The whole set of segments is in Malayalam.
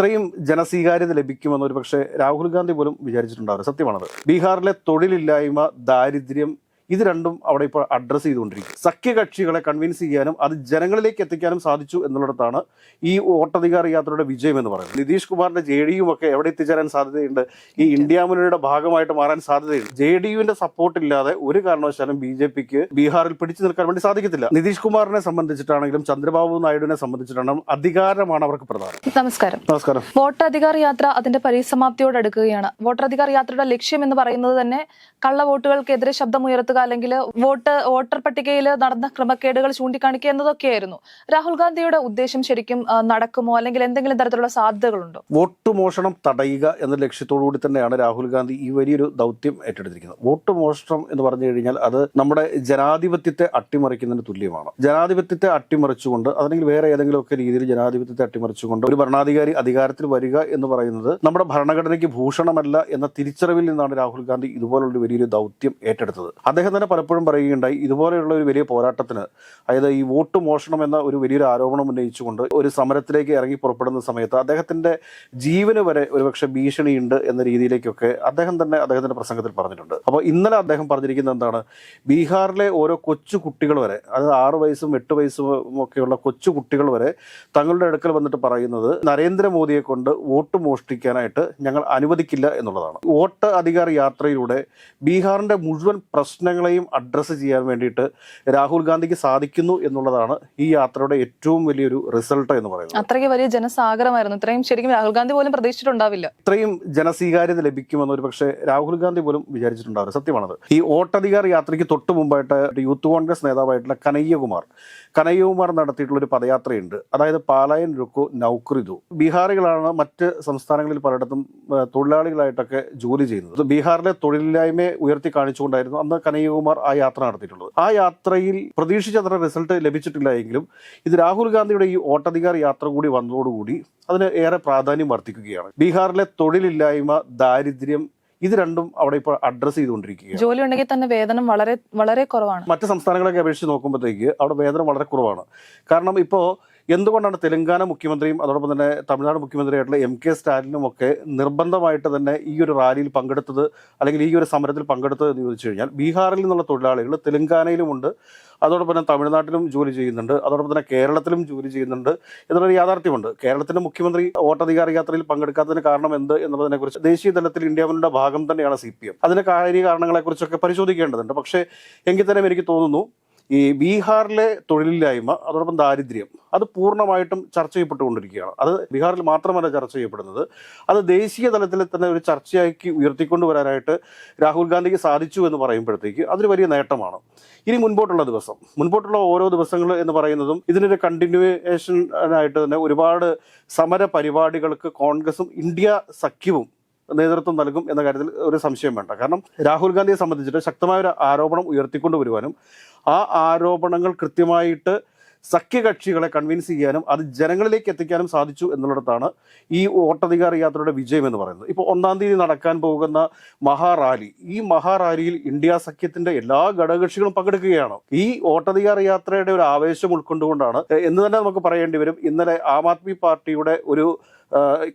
ഇത്രയും ജനസ്വീകാര്യത ലഭിക്കുമെന്ന് ഒരു പക്ഷേ രാഹുൽ ഗാന്ധി പോലും വിചാരിച്ചിട്ടുണ്ടാവില്ല. സത്യമാണത്. ബീഹാറിലെ തൊഴിലില്ലായ്മ ദാരിദ്ര്യം ഇത് രണ്ടും അവിടെ ഇപ്പോൾ അഡ്രസ്സ് ചെയ്തുകൊണ്ടിരിക്കും. സഖ്യകക്ഷികളെ കൺവിൻസ് ചെയ്യാനും അത് ജനങ്ങളിലേക്ക് എത്തിക്കാനും സാധിച്ചു എന്നുള്ളിടത്താണ് ഈ വോട്ടധികാര യാത്രയുടെ വിജയം എന്ന് പറയുന്നത്. നിതീഷ് കുമാറിന്റെ ജെ ഡി യുമൊക്കെ ഒക്കെ എവിടെ എത്തിച്ചേരാൻ സാധ്യതയുണ്ട്? ഈ ഇന്ത്യ മുന്നണിയുടെ ഭാഗമായിട്ട് മാറാൻ സാധ്യതയുണ്ട്. ജെ ഡി യുവിന്റെ സപ്പോർട്ട് ഇല്ലാതെ ഒരു കാരണവശാലും ബി ജെ പിക്ക് ബീഹാറിൽ പിടിച്ചു നിൽക്കാൻ വേണ്ടി സാധിക്കത്തില്ല. നിതീഷ് കുമാറിനെ സംബന്ധിച്ചിട്ടാണെങ്കിലും ചന്ദ്രബാബു നായിഡുവിനെ സംബന്ധിച്ചിട്ടാണെങ്കിലും അധികാരമാണ് അവർക്ക് പ്രധാനം. നമസ്കാരം. നമസ്കാരം. വോട്ടധികാർ യാത്ര അതിന്റെ പരിസമാപ്തിയോട് അടുക്കുകയാണ്. വോട്ടധികാർ യാത്രയുടെ ലക്ഷ്യം എന്ന് പറയുന്നത് തന്നെ കള്ള വോട്ടുകൾക്കെതിരെ ശബ്ദമുയർത്തുക അല്ലെങ്കിൽ വോട്ട് വോട്ടർ പട്ടികയിൽ നടന്ന ക്രമക്കേടുകൾ ചൂണ്ടിക്കാണിക്കുക എന്നതൊക്കെയായിരുന്നു. രാഹുൽ ഗാന്ധിയുടെ ഉദ്ദേശം ശരിക്കും നടക്കുമോ? അല്ലെങ്കിൽ എന്തെങ്കിലും തരത്തിലുള്ള സാധ്യതകളുണ്ടോ? വോട്ട് മോഷണം തടയുക എന്ന ലക്ഷ്യത്തോടു കൂടി തന്നെയാണ് രാഹുൽ ഗാന്ധി ഈ വലിയൊരു ദൗത്യം ഏറ്റെടുത്തിരിക്കുന്നത്. വോട്ട് മോഷണം എന്ന് പറഞ്ഞു കഴിഞ്ഞാൽ അത് നമ്മുടെ ജനാധിപത്യത്തെ അട്ടിമറിക്കുന്നതിന് തുല്യമാണ്. ജനാധിപത്യത്തെ അട്ടിമറിച്ചുകൊണ്ട് അല്ലെങ്കിൽ വേറെ ഏതെങ്കിലും ഒക്കെ രീതിയിൽ ജനാധിപത്യത്തെ അട്ടിമറിച്ചുകൊണ്ട് ഒരു ഭരണാധികാരി അധികാരത്തിൽ വരിക എന്ന് പറയുന്നത് നമ്മുടെ ഭരണഘടനയ്ക്ക് ഭൂഷണമല്ല എന്ന തിരിച്ചറിവിൽ നിന്നാണ് രാഹുൽ ഗാന്ധി ഇതുപോലുള്ള വലിയൊരു ദൗത്യം ഏറ്റെടുത്തത്. അദ്ദേഹം തന്നെ പലപ്പോഴും പറയുകയുണ്ടായി ഇതുപോലെയുള്ള ഒരു വലിയ പോരാട്ടത്തിന് അതായത് ഈ വോട്ട് മോഷണം എന്ന ഒരു വലിയൊരു ആരോപണം ഉന്നയിച്ചുകൊണ്ട് ഒരു സമരത്തിലേക്ക് ഇറങ്ങി പുറപ്പെടുന്ന സമയത്ത് അദ്ദേഹത്തിന്റെ ജീവന് വരെ ഒരുപക്ഷെ ഭീഷണിയുണ്ട് എന്ന രീതിയിലേക്കൊക്കെ അദ്ദേഹം തന്നെ അദ്ദേഹത്തിന്റെ പ്രസംഗത്തിൽ പറഞ്ഞിട്ടുണ്ട്. അപ്പോൾ ഇന്നലെ അദ്ദേഹം പറഞ്ഞിരിക്കുന്നത് എന്താണ്? ബീഹാറിലെ ഓരോ കൊച്ചു കുട്ടികൾ വരെ അതായത് ആറ് വയസ്സും എട്ട് വയസ്സും ഒക്കെയുള്ള കൊച്ചു കുട്ടികൾ വരെ തങ്ങളുടെ അടുക്കൽ വന്നിട്ട് പറയുന്നത് നരേന്ദ്രമോദിയെ കൊണ്ട് വോട്ട് മോഷ്ടിക്കാനായിട്ട് ഞങ്ങൾ അനുവദിക്കില്ല എന്നുള്ളതാണ്. വോട്ട് അധികാര യാത്രയിലൂടെ ബീഹാറിന്റെ മുഴുവൻ പ്രശ്നങ്ങളെയും അഡ്രസ്സ് ചെയ്യാൻ വേണ്ടിയിട്ട് രാഹുൽ ഗാന്ധിക്ക് സാധിക്കുന്നു എന്നുള്ളതാണ് ഈ യാത്രയുടെ ഏറ്റവും വലിയൊരു റിസൾട്ട് എന്ന് പറയുന്നത്. അത്രയ്ക്ക് വലിയ ജനസാഗരമായിരുന്നു. ഇത്രയും ശരിക്കും രാഹുൽ ഗാന്ധി പോലും പ്രതീക്ഷിച്ചിട്ടുണ്ടാവില്ല. ഇത്രയും ജനസ്വീകാര്യത ലഭിക്കുമെന്ന് ഒരു പക്ഷേ രാഹുൽ ഗാന്ധി പോലും വിചാരിച്ചിട്ടുണ്ടാവില്ല. സത്യമാണത്. ഈ വോട്ടധികാർ യാത്രയ്ക്ക് തൊട്ട് മുമ്പായിട്ട് യൂത്ത് കോൺഗ്രസ് നേതാവായിട്ടുള്ള കനയ്യകുമാർ കനയ്യകുമാർ നടത്തിയിട്ടുള്ള ഒരു പദയാത്രയുണ്ട്. അതായത് പാലായൻ രുക്കു നൗക്രിതു ബീഹാറികളാണ് മറ്റ് സംസ്ഥാനങ്ങളിൽ പലയിടത്തും തൊഴിലാളികളായിട്ടൊക്കെ ജോലി ചെയ്യുന്നത്. ബീഹാറിലെ തൊഴിലില്ലായ്മയെ ഉയർത്തി കാണിച്ചുകൊണ്ടായിരുന്നു അന്ന് കനയ്യകുമാർ ആ യാത്ര നടത്തിയിട്ടുള്ളത്. ആ യാത്രയിൽ പ്രതീക്ഷിച്ചത്ര റിസൾട്ട് ലഭിച്ചിട്ടില്ല എങ്കിലും ഇത് രാഹുൽ ഗാന്ധിയുടെ ഈ വോട്ടധികാർ യാത്ര കൂടി വന്നതോടുകൂടി അതിന് ഏറെ പ്രാധാന്യം വർദ്ധിക്കുകയാണ്. ബീഹാറിലെ തൊഴിലില്ലായ്മ ദാരിദ്ര്യം ഇത് രണ്ടും അവിടെ ഇപ്പോൾ അഡ്രസ്സ് ചെയ്തുകൊണ്ടിരിക്കുകയാണ്. ജോലി ഉണ്ടെങ്കിൽ തന്നെ വേതനം വളരെ വളരെ കുറവാണ്. മറ്റ് സംസ്ഥാനങ്ങളൊക്കെ അപേക്ഷിച്ച് നോക്കുമ്പോഴത്തേക്ക് അവിടെ വേതനം വളരെ കുറവാണ്. കാരണം ഇപ്പോൾ എന്തുകൊണ്ടാണ് തെലങ്കാന മുഖ്യമന്ത്രിയും അതോടൊപ്പം തന്നെ തമിഴ്നാട് മുഖ്യമന്ത്രിയായിട്ടുള്ള എം കെ സ്റ്റാലിനും ഒക്കെ നിർബന്ധമായിട്ട് തന്നെ ഈ ഒരു റാലിയിൽ പങ്കെടുത്തത് അല്ലെങ്കിൽ ഈ ഒരു സമരത്തിൽ പങ്കെടുത്തത് എന്ന് ചോദിച്ചു കഴിഞ്ഞാൽ ബീഹാറിൽ നിന്നുള്ള തൊഴിലാളികൾ തെലങ്കാനയിലുമുണ്ട്. അതോടൊപ്പം തന്നെ തമിഴ്നാട്ടിലും ജോലി ചെയ്യുന്നുണ്ട്. അതോടൊപ്പം തന്നെ കേരളത്തിലും ജോലി ചെയ്യുന്നുണ്ട് എന്നുള്ളൊരു യാഥാർത്ഥ്യമുണ്ട്. കേരളത്തിന്റെ മുഖ്യമന്ത്രി വോട്ടധികാര യാത്രയിൽ പങ്കെടുക്കാത്തതിന് കാരണം എന്ത് എന്നുള്ളതിനെ കുറിച്ച് ദേശീയ തലത്തിൽ ഇന്ത്യ ഭാഗം തന്നെയാണ് സി പി എം. അതിന്റെ കാര്യ കാരണങ്ങളെ കുറിച്ചൊക്കെ പരിശോധിക്കേണ്ടതുണ്ട്. പക്ഷേ എങ്കിൽ തന്നെ എനിക്ക് തോന്നുന്നു ഈ ബീഹാറിലെ തൊഴിലില്ലായ്മ അതോടൊപ്പം ദാരിദ്ര്യം അത് പൂർണമായിട്ടും ചർച്ച ചെയ്യപ്പെട്ടുകൊണ്ടിരിക്കുകയാണ്. അത് ബീഹാറിൽ മാത്രമല്ല ചർച്ച ചെയ്യപ്പെടുന്നത്. അത് ദേശീയ തലത്തിൽ തന്നെ ഒരു ചർച്ചയാക്കി ഉയർത്തിക്കൊണ്ടുവരാനായിട്ട് രാഹുൽ ഗാന്ധിക്ക് സാധിച്ചു എന്ന് പറയുമ്പോഴത്തേക്ക് അതൊരു വലിയ നേട്ടമാണ്. ഇനി മുൻപോട്ടുള്ള ദിവസം. മുൻപോട്ടുള്ള ഓരോ ദിവസങ്ങൾ എന്ന് പറയുന്നതും ഇതിനൊരു കണ്ടിന്യൂവേഷൻ ആയിട്ട് തന്നെ ഒരുപാട് സമര പരിപാടികൾക്ക് കോൺഗ്രസും ഇന്ത്യ സഖ്യവും നേതൃത്വം നൽകും എന്ന കാര്യത്തിൽ ഒരു സംശയം വേണ്ട. കാരണം രാഹുൽ ഗാന്ധിയെ സംബന്ധിച്ചിട്ട് ശക്തമായ ഒരു ആരോപണം ഉയർത്തിക്കൊണ്ട് വരുവാനും ആ ആരോപണങ്ങൾ കൃത്യമായിട്ട് സഖ്യകക്ഷികളെ കൺവിൻസ് ചെയ്യാനും അത് ജനങ്ങളിലേക്ക് എത്തിക്കാനും സാധിച്ചു എന്നുള്ളിടത്താണ് ഈ വോട്ടധികാര യാത്രയുടെ വിജയം എന്ന് പറയുന്നത്. ഇപ്പോൾ ഒന്നാം തീയതി നടക്കാൻ പോകുന്ന മഹാറാലി ഈ മഹാറാലിയിൽ ഇന്ത്യ സഖ്യത്തിന്റെ എല്ലാ ഘടകകക്ഷികളും പങ്കെടുക്കുകയാണ്. ഈ വോട്ടധികാര യാത്രയുടെ ഒരു ആവേശം ഉൾക്കൊണ്ടുകൊണ്ടാണ്. എന്ന് തന്നെ നമുക്ക് പറയേണ്ടി വരും. ഇന്നലെ ആം ആദ്മി പാർട്ടിയുടെ ഒരു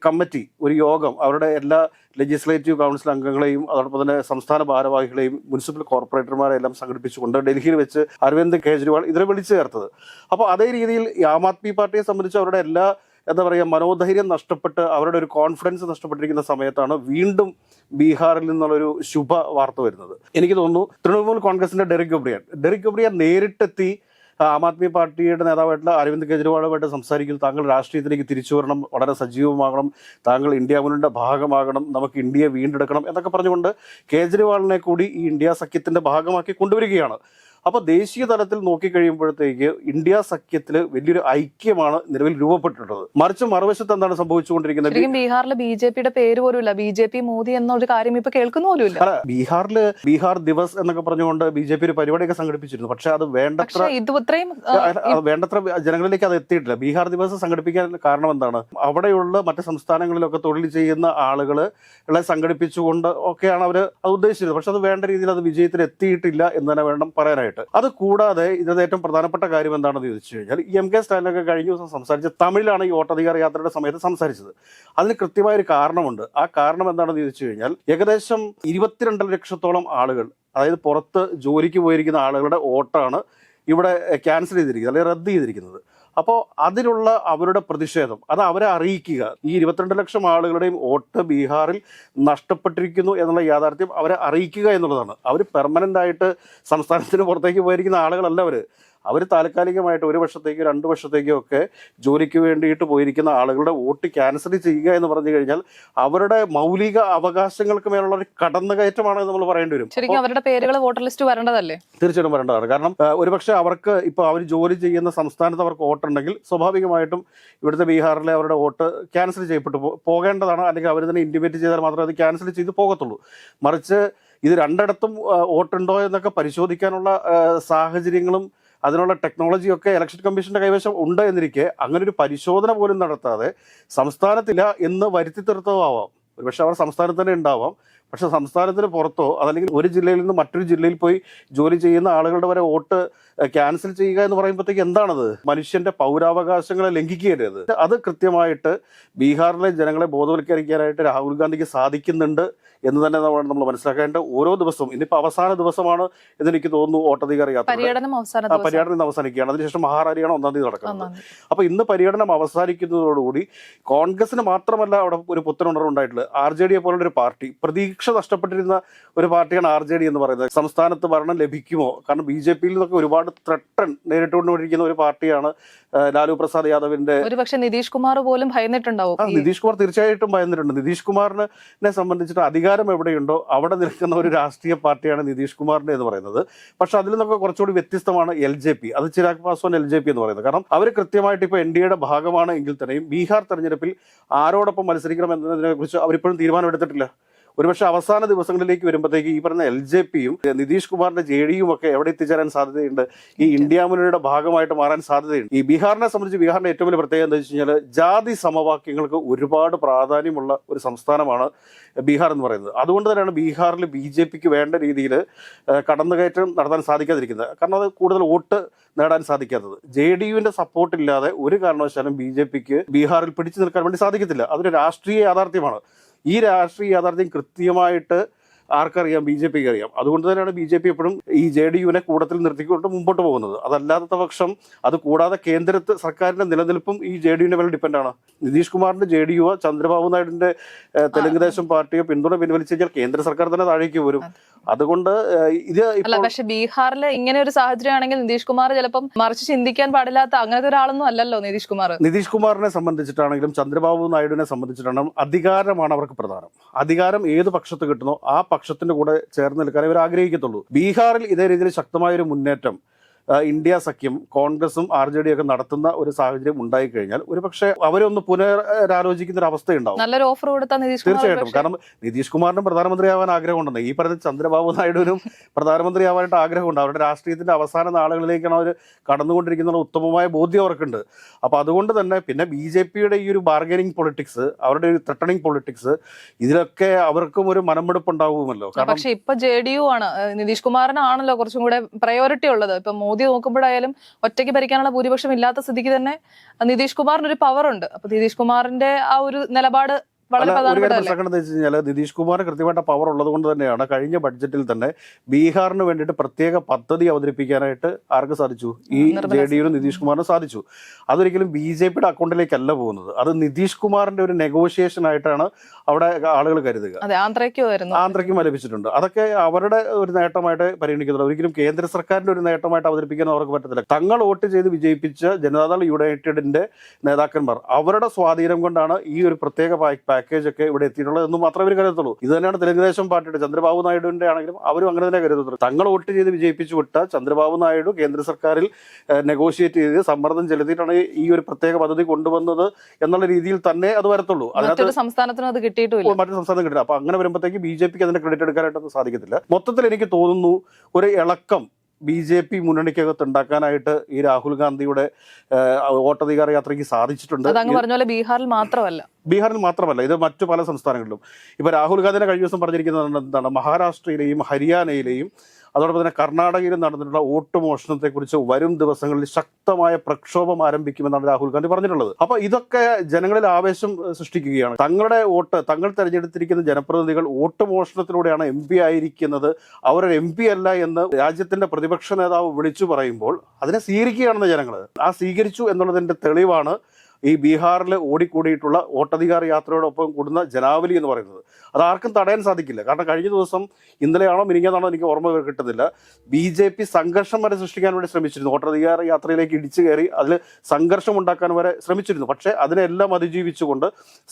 കമ്മിറ്റി ഒരു യോഗം അവരുടെ എല്ലാ ലെജിസ്ലേറ്റീവ് കൗൺസിൽ അംഗങ്ങളെയും അതോടൊപ്പം തന്നെ സംസ്ഥാന ഭാരവാഹികളെയും മുനിസിപ്പൽ കോർപ്പറേറ്റർമാരെ എല്ലാം സംഘടിപ്പിച്ചുകൊണ്ട് ഡൽഹിയിൽ വെച്ച് അരവിന്ദ് കെജ്രിവാൾ ഇതിനെ വിളിച്ചു ചേർത്തത്. അപ്പോൾ അതേ രീതിയിൽ ആം ആദ്മി പാർട്ടിയെ സംബന്ധിച്ച് അവരുടെ എല്ലാ എന്താ പറയുക മനോധൈര്യം നഷ്ടപ്പെട്ട് അവരുടെ ഒരു കോൺഫിഡൻസ് നഷ്ടപ്പെട്ടിരിക്കുന്ന സമയത്താണ് വീണ്ടും ബീഹാറിൽ നിന്നുള്ളൊരു ശുഭ വാർത്ത വരുന്നത്. എനിക്ക് തോന്നുന്നു തൃണമൂൽ കോൺഗ്രസിന്റെ ഡെറിക് ഒബ്രിയാൻ ഡെറിക് ഒബ്രിയാൻ നേരിട്ടെത്തി ആ, ആദ്മി പാർട്ടിയുടെ നേതാവായിട്ടുള്ള അരവിന്ദ് കെജ്രിവാളുമായിട്ട് സംസാരിക്കുന്നു. താങ്കൾ രാഷ്ട്രീയത്തിലേക്ക് തിരിച്ചു വരണം വളരെ സജീവമാകണം. താങ്കൾ ഇന്ത്യ മുന്നിന്റെ ഭാഗമാകണം. നമുക്ക് ഇന്ത്യയെ വീണ്ടെടുക്കണം എന്നൊക്കെ പറഞ്ഞുകൊണ്ട് കേജ്രിവാളിനെ കൂടി ഈ ഇന്ത്യ സഖ്യത്തിന്റെ ഭാഗമാക്കി കൊണ്ടുവരികയാണ്. അപ്പോൾ ദേശീയ തലത്തിൽ നോക്കിക്കഴിയുമ്പോഴത്തേക്ക് ഇന്ത്യ സഖ്യത്തിൽ വലിയൊരു ഐക്യമാണ് നിലവിൽ രൂപപ്പെട്ടിട്ടുള്ളത്. മറിച്ച് മറുവശത്ത് എന്താണ് സംഭവിച്ചുകൊണ്ടിരിക്കുന്നത്? ബീഹാറിൽ ബി ജെ പിയുടെ പേര് പോലും ഇല്ല ബി ജെ പി മോദി എന്നൊരു കാര്യം ഇപ്പൊ കേൾക്കുന്ന പോലും ഇല്ല അല്ല ബീഹാറിൽ ബീഹാർ ദിവസ് എന്നൊക്കെ പറഞ്ഞുകൊണ്ട് ബി ജെ പി ഒരു പരിപാടിയൊക്കെ സംഘടിപ്പിച്ചിരുന്നു. പക്ഷെ അത് വേണ്ടത്ര ഇത്രയും വേണ്ടത്ര ജനങ്ങളിലേക്ക് അത് എത്തിയിട്ടില്ല. ബീഹാർ ദിവസ് സംഘടിപ്പിക്കാൻ കാരണം എന്താണ്? അവിടെയുള്ള മറ്റ് സംസ്ഥാനങ്ങളിലൊക്കെ തൊഴിൽ ചെയ്യുന്ന ആളുകളെ സംഘടിപ്പിച്ചുകൊണ്ട് ഒക്കെയാണ് അവർ അത് ഉദ്ദേശിച്ചത് പക്ഷെ അത് വേണ്ട രീതിയിൽ അത് വിജയത്തിൽ എത്തിയിട്ടില്ല എന്ന് തന്നെ വേണം പറയാനായിട്ട്. മുഖ്യമന്ത്രിയായിട്ട് അത് കൂടാതെ ഇതിനകത്ത് ഏറ്റവും പ്രധാനപ്പെട്ട കാര്യം എന്താണെന്ന് ചോദിച്ചു കഴിഞ്ഞാൽ ഈ എം കെ സ്റ്റാലിനൊക്കെ കഴിഞ്ഞ ദിവസം സംസാരിച്ച് തമിഴിലാണ് ഈ വോട്ടധികാര യാത്രയുടെ സമയത്ത് സംസാരിച്ചത്. അതിന് കൃത്യമായ ഒരു കാരണമുണ്ട്. ആ കാരണം എന്താണെന്ന് ചോദിച്ചു കഴിഞ്ഞാൽ ഏകദേശം ഇരുപത്തിരണ്ടര ലക്ഷത്തോളം ആളുകൾ അതായത് പുറത്ത് ജോലിക്ക് പോയിരിക്കുന്ന ആളുകളുടെ വോട്ടാണ് ഇവിടെ ക്യാൻസൽ ചെയ്തിരിക്കുന്നത് അല്ലെങ്കിൽ റദ്ദ് ചെയ്തിരിക്കുന്നത്. അപ്പോൾ അതിനുള്ള അവരുടെ പ്രതിഷേധം അത് അവരെ അറിയിക്കുക. ഈ ഇരുപത്തിരണ്ട് ലക്ഷം ആളുകളുടെയും വോട്ട് ബീഹാറിൽ നഷ്ടപ്പെട്ടിരിക്കുന്നു എന്നുള്ള യാഥാർത്ഥ്യം അവരെ അറിയിക്കുക എന്നുള്ളതാണ്. അവർ പെർമനന്റ് ആയിട്ട് സംസ്ഥാനത്തിന് പുറത്തേക്ക് പോയിരിക്കുന്ന ആളുകളല്ല അവർ അവർ താൽക്കാലികമായിട്ട് ഒരു വർഷത്തേക്കോ രണ്ട് വർഷത്തേക്കോ ഒക്കെ ജോലിക്ക് വേണ്ടിയിട്ട് പോയിരിക്കുന്ന ആളുകളുടെ വോട്ട് ക്യാൻസൽ ചെയ്യുക എന്ന് പറഞ്ഞു കഴിഞ്ഞാൽ അവരുടെ മൗലിക അവകാശങ്ങൾക്ക് മേലുള്ള ഒരു കടന്നുകയറ്റമാണ് നമ്മൾ പറയേണ്ടി വരും. ശരിക്കും അവരുടെ പേരുകൾ വോട്ടർ ലിസ്റ്റ് വരേണ്ടതല്ലേ? തീർച്ചയായിട്ടും വരേണ്ടതാണ്. കാരണം ഒരുപക്ഷെ അവർക്ക് ഇപ്പോൾ അവർ ജോലി ചെയ്യുന്ന സംസ്ഥാനത്ത് അവർക്ക് വോട്ടുണ്ടെങ്കിൽ സ്വാഭാവികമായിട്ടും ഇവിടുത്തെ ബീഹാറിലെ അവരുടെ വോട്ട് ക്യാൻസൽ ചെയ്യപ്പെട്ടു പോകേണ്ടതാണ്. അല്ലെങ്കിൽ അവർ തന്നെ ഇന്റിമേറ്റ് ചെയ്താൽ മാത്രമേ അത് ക്യാൻസൽ ചെയ്ത് പോകത്തുള്ളൂ. മറിച്ച് ഇത് രണ്ടിടത്തും വോട്ടുണ്ടോ എന്നൊക്കെ പരിശോധിക്കാനുള്ള സാഹചര്യങ്ങളും അതിനുള്ള ടെക്നോളജിയൊക്കെ ഇലക്ഷൻ കമ്മീഷന്റെ കൈവശം ഉണ്ട് എന്നിരിക്കെ അങ്ങനെ ഒരു പരിശോധന പോലും നടത്താതെ സംസ്ഥാനത്തില്ല എന്ന് വരുത്തി തീർത്തതാവാം ഒരുപക്ഷെ അവർ സംസ്ഥാനത്ത് തന്നെ ഉണ്ടാവാം. പക്ഷെ സംസ്ഥാനത്തിന് പുറത്തോ അതല്ലെങ്കിൽ ഒരു ജില്ലയിൽ നിന്ന് മറ്റൊരു ജില്ലയിൽ പോയി ജോലി ചെയ്യുന്ന ആളുകളുടെ വരെ വോട്ട് ക്യാൻസൽ ചെയ്യുക എന്ന് പറയുമ്പോഴത്തേക്ക് എന്താണത്? മനുഷ്യന്റെ പൗരാവകാശങ്ങളെ ലംഘിക്കുകയല്ലേ അത്? കൃത്യമായിട്ട് ബീഹാറിലെ ജനങ്ങളെ ബോധവൽക്കരിക്കാനായിട്ട് രാഹുൽ ഗാന്ധിക്ക് സാധിക്കുന്നുണ്ട് എന്ന് തന്നെ നമ്മൾ മനസ്സിലാക്കേണ്ട ഓരോ ദിവസവും. ഇന്നിപ്പോൾ അവസാന ദിവസമാണ് എന്ന് എനിക്ക് തോന്നുന്നു വോട്ടധികാര യാത്ര പര്യടനം ഇന്ന് അവസാനിക്കുകയാണ്. അതിനുശേഷം മഹാറാലിയാണ് ഒന്നാം തീയതി നടക്കുന്നത്. അപ്പോൾ ഇന്ന് പര്യടനം അവസാനിക്കുന്നതോടുകൂടി കോൺഗ്രസിന് മാത്രമല്ല അവിടെ ഒരു പുത്തനുണർവ് ഉണ്ടായിട്ടുള്ളത് ആർ ജെ ഡിയെ പോലുള്ള ഒരു പാർട്ടി പ്രതീക്ഷ നഷ്ടപ്പെട്ടിരുന്ന ഒരു പാർട്ടിയാണ് ആർ ജെ ഡി എന്ന് പറയുന്നത്. സംസ്ഥാനത്ത് ഭരണം ലഭിക്കുമോ? കാരണം ബി ജെ പിയിൽ നിന്നൊക്കെ ഒരുപാട് ത്രട്ടൺ നേരിട്ടുകൊണ്ടിരിക്കുന്ന ഒരു പാർട്ടിയാണ് ലാലു പ്രസാദ് യാദവിന്റെ ഒരുപക്ഷെ നിതീഷ് കുമാർ പോലും ഭയന്നിട്ടുണ്ടാവും നിതീഷ് കുമാർ തീർച്ചയായിട്ടും ഭയന്നിട്ടുണ്ട്. നിതീഷ് കുമാറിനെ സംബന്ധിച്ചിട്ട് അധികാരം എവിടെയുണ്ടോ അവിടെ നിൽക്കുന്ന ഒരു രാഷ്ട്രീയ പാർട്ടിയാണ് നിതീഷ് കുമാറിന്റെ എന്ന് പറയുന്നത്. പക്ഷെ അതിൽ നിന്നൊക്കെ കുറച്ചുകൂടി വ്യത്യസ്തമാണ് എൽ ജെ പി. അത് Chirag Paswan L J P എന്ന് പറയുന്നത്. കാരണം അവർ കൃത്യമായിട്ട് ഇപ്പോൾ എൻ ഡി എയുടെ ഭാഗമാണ് എങ്കിൽ തന്നെയും ബീഹാർ തെരഞ്ഞെടുപ്പിൽ ആരോടൊപ്പം മത്സരിക്കണം എന്നതിനെ കുറിച്ച് അവരിപ്പോഴും തീരുമാനമെടുത്തിട്ടില്ല. ഒരുപക്ഷെ അവസാന ദിവസങ്ങളിലേക്ക് വരുമ്പോഴത്തേക്ക് ഈ പറഞ്ഞ എൽ ജെ പിയും നിതീഷ് കുമാറിന്റെ ജെ ഡിയും ഒക്കെ എവിടെ എത്തിച്ചേരാൻ സാധ്യതയുണ്ട്? ഈ ഇന്ത്യ മുന്നണിയുടെ ഭാഗമായിട്ട് മാറാൻ സാധ്യതയുണ്ട്. ഈ ബീഹാറിനെ സംബന്ധിച്ച് ബീഹാറിന്റെ ഏറ്റവും വലിയ പ്രത്യേകത എന്താ വെച്ച് കഴിഞ്ഞാൽ ജാതി സമവാക്യങ്ങൾക്ക് ഒരുപാട് പ്രാധാന്യമുള്ള ഒരു സംസ്ഥാനമാണ് ബീഹാർ എന്ന് പറയുന്നത്. അതുകൊണ്ട് തന്നെയാണ് ബീഹാറിൽ ബി ജെ പിക്ക് വേണ്ട രീതിയിൽ കടന്നുകയറ്റം നടത്താൻ സാധിക്കാതിരിക്കുന്നത്. കാരണം അത് കൂടുതൽ വോട്ട് നേടാൻ സാധിക്കാത്തത്. ജെ ഡി യുവിന്റെ സപ്പോർട്ട് ഇല്ലാതെ ഒരു കാരണവശാലും ബി ജെ പിക്ക് ബീഹാറിൽ പിടിച്ചു നിൽക്കാൻ വേണ്ടി സാധിക്കത്തില്ല. അതൊരു രാഷ്ട്രീയ യാഥാർത്ഥ്യമാണ്. ഈ രാഷ്ട്രീയ യാഥാർത്ഥ്യം കൃത്യമായിട്ട് ആർക്കറിയാം? ബി ജെ പിക്ക് അറിയാം. അതുകൊണ്ട് തന്നെയാണ് ബി ജെ പി എപ്പോഴും ഈ ജെ ഡി യുവിനെ കൂടത്തിൽ നിർത്തിക്കൊണ്ട് മുമ്പോട്ട് പോകുന്നത്. അതല്ലാത്ത പക്ഷം അത് കൂടാതെ കേന്ദ്രത്തെ സർക്കാരിന്റെ നിലനിൽപ്പും ഈ ജെ ഡി യുവിനെ മേലെ ഡിപ്പെൻഡ് ആണ്. നിതീഷ് കുമാറിന്റെ ജെ ഡി യു ചന്ദ്രബാബു നായിഡുവിന്റെ തെലുങ്ക് ദേശം പാർട്ടിയോ പിന്തുണ പിൻവലിച്ചു കഴിഞ്ഞാൽ കേന്ദ്ര സർക്കാർ തന്നെ താഴേക്ക് വരും. അതുകൊണ്ട് ഇത് പക്ഷെ ബീഹാറിൽ ഇങ്ങനെ ഒരു സാഹചര്യമാണെങ്കിൽ നിതീഷ് കുമാർ ചിലപ്പം മറിച്ച് ചിന്തിക്കാൻ പാടില്ലാത്ത അങ്ങനത്തെ ഒരാളൊന്നും അല്ലല്ലോ നിതീഷ് കുമാർ. നിതീഷ് കുമാറിനെ സംബന്ധിച്ചിട്ടാണെങ്കിലും ചന്ദ്രബാബു നായിഡുവിനെ സംബന്ധിച്ചിട്ടാണെങ്കിലും അധികാരമാണ് അവർക്ക് പ്രധാനം. അധികാരം ഏത് പക്ഷത്ത് കിട്ടുന്നോ ആ പക്ഷത്തിന്റെ കൂടെ ചേർന്ന് നിൽക്കാൻ ഇവർ ആഗ്രഹിക്കത്തുള്ളൂ ബീഹാറിൽ ഇതേ രീതിയിൽ ശക്തമായ ഒരു മുന്നേറ്റം ഇന്ത്യ സഖ്യം കോൺഗ്രസും ആർ ജെ ഡി ഒക്കെ നടത്തുന്ന ഒരു സാഹചര്യം ഉണ്ടായി കഴിഞ്ഞാൽ ഒരു പക്ഷേ അവരൊന്ന് പുനരാലോചിക്കുന്ന ഒരു അവസ്ഥയുണ്ടാവും. നല്ലൊരു ഓഫർ കൊടുത്ത നിതീഷ് തീർച്ചയായിട്ടും. കാരണം നിതീഷ് കുമാറിനും പ്രധാനമന്ത്രിയാവാൻ ആഗ്രഹമുണ്ടെന്ന്. ഈ പറഞ്ഞ ചന്ദ്രബാബു നായിഡുവിനും പ്രധാനമന്ത്രിയാവാനായിട്ട് ആഗ്രഹമുണ്ട്. അവരുടെ രാഷ്ട്രീയത്തിന്റെ അവസാന നാളുകളിലേക്കാണ് അവർ കടന്നുകൊണ്ടിരിക്കുന്ന ഉത്തമമായ ബോധ്യം അവർക്കുണ്ട്. അപ്പൊ അതുകൊണ്ട് തന്നെ പിന്നെ ബി ജെ പിയുടെ ഈ ഒരു ബാർഗനിങ് പൊളിറ്റിക്സ് അവരുടെ ഒരു ത്രട്ടണിങ് പൊളിറ്റിക്സ് ഇതിലൊക്കെ അവർക്കും ഒരു മനമെടുപ്പ് ഉണ്ടാവുമല്ലോ പക്ഷെ ഇപ്പൊ ജെ ഡി യു ആണ്. നിതീഷ് കുമാറിനാണല്ലോ കുറച്ചും കൂടെ പ്രയോറിറ്റി ഉള്ളത്. ഇപ്പൊ മോദി നോക്കുമ്പോഴായാലും ഒറ്റയ്ക്ക് ഭരിക്കാനുള്ള ഭൂരിപക്ഷം ഇല്ലാത്ത സ്ഥിതിക്ക് തന്നെ നിതീഷ് കുമാറിന് ഒരു പവർ ഉണ്ട്. അപ്പൊ നിതീഷ് കുമാറിന്റെ ആ ഒരു നിലപാട് ഒരു കാര്യം പ്രധാനപ്പെട്ടതല്ലേ? മനസ്സിലാക്കേണ്ടത് വെച്ച് കഴിഞ്ഞാൽ നിതീഷ് കുമാർ കൃത്യമായിട്ട് പവർ ഉള്ളത് കൊണ്ട് തന്നെയാണ് കഴിഞ്ഞ ബഡ്ജറ്റിൽ തന്നെ ബീഹാറിന് വേണ്ടിയിട്ട് പ്രത്യേക പദ്ധതി അവതരിപ്പിക്കാനായിട്ട് ആർക്ക് സാധിച്ചു? ഈ ജെ ഡി യുനും നിതീഷ് കുമാറിനും സാധിച്ചു. അതൊരിക്കലും ബി ജെ പിയുടെ അക്കൗണ്ടിലേക്കല്ല പോകുന്നത്. അത് നിതീഷ് കുമാറിന്റെ ഒരു നെഗോഷിയേഷൻ ആയിട്ടാണ് അവിടെ ആളുകൾ കരുതുക. ആന്ധ്രയ്ക്കും ലഭിച്ചിട്ടുണ്ട് അതൊക്കെ അവരുടെ ഒരു നേട്ടമായിട്ട് പരിഗണിക്കുന്നുണ്ട്. ഒരിക്കലും കേന്ദ്ര സർക്കാരിന്റെ ഒരു നേട്ടമായിട്ട് അവതരിപ്പിക്കാൻ അവർക്ക് പറ്റത്തില്ല. തങ്ങൾ വോട്ട് ചെയ്ത് വിജയിപ്പിച്ച ജനതാദൾ യുണൈറ്റഡിന്റെ നേതാക്കന്മാർ അവരുടെ സ്വാധീനം കൊണ്ടാണ് ഈ ഒരു പ്രത്യേക പാക്കേജ് ഒക്കെ ഇവിടെ എത്തിയിട്ടുള്ളത് എന്ന് മാത്രമേ അവർ കരുതത്തുള്ളൂ. ഇത് തന്നെയാണ് തെലുങ്കുദേശം പാർട്ടിയുടെ ചന്ദ്രബാബു നായിഡുവിന്റെ ആണെങ്കിലും അവരും അങ്ങനെ തന്നെ കരുതത്തുള്ളൂ. തങ്ങൾ വോട്ട് ചെയ്ത് വിജയിപ്പിച്ചു വിട്ട ചന്ദ്രബാബു നായിഡു കേന്ദ്ര സർക്കാരിൽ നെഗോഷിയേറ്റ് ചെയ്ത് സമ്മർദ്ദം ചെലുത്തിയിട്ടാണ് ഈ ഒരു പ്രത്യേക പദ്ധതി കൊണ്ടുവന്നത് എന്നുള്ള രീതിയിൽ തന്നെ അത് വരത്തുള്ളൂ. അതിനകത്ത് സംസ്ഥാനത്തിന് അത് കിട്ടിയിട്ടുമില്ല മറ്റു സംസ്ഥാനം കിട്ടില്ല. അപ്പൊ അങ്ങനെ വരുമ്പോഴത്തേക്ക് ബി ജെ പിക്ക് അതിന്റെ ക്രെഡിറ്റ് എടുക്കാനായിട്ടൊന്നും സാധിക്കത്തില്ല. മൊത്തത്തിൽ എനിക്ക് തോന്നുന്നു ഒരു ഇളക്കം ബി ജെ പി മുന്നണിക്കകത്ത് ഉണ്ടാക്കാനായിട്ട് ഈ രാഹുൽ ഗാന്ധിയുടെ വോട്ടധികാര യാത്രയ്ക്ക് സാധിച്ചിട്ടുണ്ട്. പറഞ്ഞ പോലെ ബീഹാറിൽ മാത്രമല്ല. ബീഹാറിൽ മാത്രമല്ല ഇത് മറ്റു പല സംസ്ഥാനങ്ങളിലും. ഇപ്പോൾ രാഹുൽ ഗാന്ധിനെ കഴിഞ്ഞ ദിവസം പറഞ്ഞിരിക്കുന്നത് എന്താണ് മഹാരാഷ്ട്രയിലെയും ഹരിയാനയിലെയും അതോടൊപ്പം തന്നെ കർണാടകയിലും നടന്നിട്ടുള്ള വോട്ട് മോഷണത്തെക്കുറിച്ച് വരും ദിവസങ്ങളിൽ ശക്തമായ പ്രക്ഷോഭം ആരംഭിക്കുമെന്നാണ് രാഹുൽ ഗാന്ധി പറഞ്ഞിട്ടുള്ളത്. അപ്പോൾ ഇതൊക്കെ ജനങ്ങളിൽ ആവേശം സൃഷ്ടിക്കുകയാണ്. തങ്ങളുടെ വോട്ട് തങ്ങൾ തിരഞ്ഞെടുത്തിരിക്കുന്ന ജനപ്രതിനിധികൾ വോട്ട് മോഷണത്തിലൂടെയാണ് എം പി ആയിരിക്കുന്നത്. അവരൊരു എം പി അല്ല എന്ന് രാജ്യത്തിന്റെ പ്രതിപക്ഷ നേതാവ് വിളിച്ചു പറയുമ്പോൾ അതിനെ സ്വീകരിക്കുകയാണെന്ന് ജനങ്ങൾ ആ സ്വീകരിച്ചു എന്നുള്ളതിന്റെ തെളിവാണ് ഈ ബീഹാറിൽ ഓടിക്കൂടിയിട്ടുള്ള വോട്ടധികാര യാത്രയോടൊപ്പം കൂടുന്ന ജനാവലി എന്ന് പറയുന്നത്. അത് ആർക്കും തടയാൻ സാധിക്കില്ല. കാരണം കഴിഞ്ഞ ദിവസം ഇന്നലെയാണോ മിനിങ്ങാന്നാണോ എനിക്ക് ഓർമ്മ കിട്ടുന്നില്ല. ബി ജെ പി സംഘർഷം വരെ സൃഷ്ടിക്കാൻ വേണ്ടി ശ്രമിച്ചിരുന്നു. വോട്ടധികാര യാത്രയിലേക്ക് ഇടിച്ചു കയറി അതിൽ സംഘർഷം ഉണ്ടാക്കാൻ വരെ ശ്രമിച്ചിരുന്നു. പക്ഷേ അതിനെല്ലാം അതിജീവിച്ചുകൊണ്ട്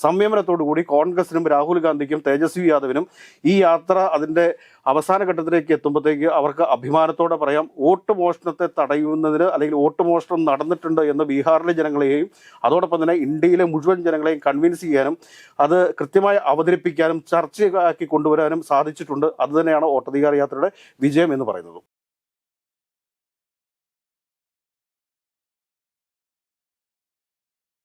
സംയമനത്തോടു കൂടി കോൺഗ്രസിനും രാഹുൽ ഗാന്ധിക്കും തേജസ്വി യാദവിനും ഈ യാത്ര അതിന്റെ അവസാന ഘട്ടത്തിലേക്ക് എത്തുമ്പോഴത്തേക്ക് അവർക്ക് അഭിമാനത്തോടെ പറയാം. വോട്ട് മോഷണത്തെ തടയുന്നതിന് അല്ലെങ്കിൽ വോട്ട് മോഷണം നടന്നിട്ടുണ്ട് എന്ന് ബീഹാറിലെ ജനങ്ങളെയും അതോടൊപ്പം തന്നെ ഇന്ത്യയിലെ മുഴുവൻ ജനങ്ങളെയും കൺവിൻസ് ചെയ്യാനും അത് കൃത്യമായി അവതരിപ്പിക്കാനും ചർച്ചയാക്കി കൊണ്ടുവരാനും സാധിച്ചിട്ടുണ്ട്. അതുതന്നെയാണ് വോട്ടധികാര യാത്രയുടെ വിജയം എന്ന് പറയുന്നത്.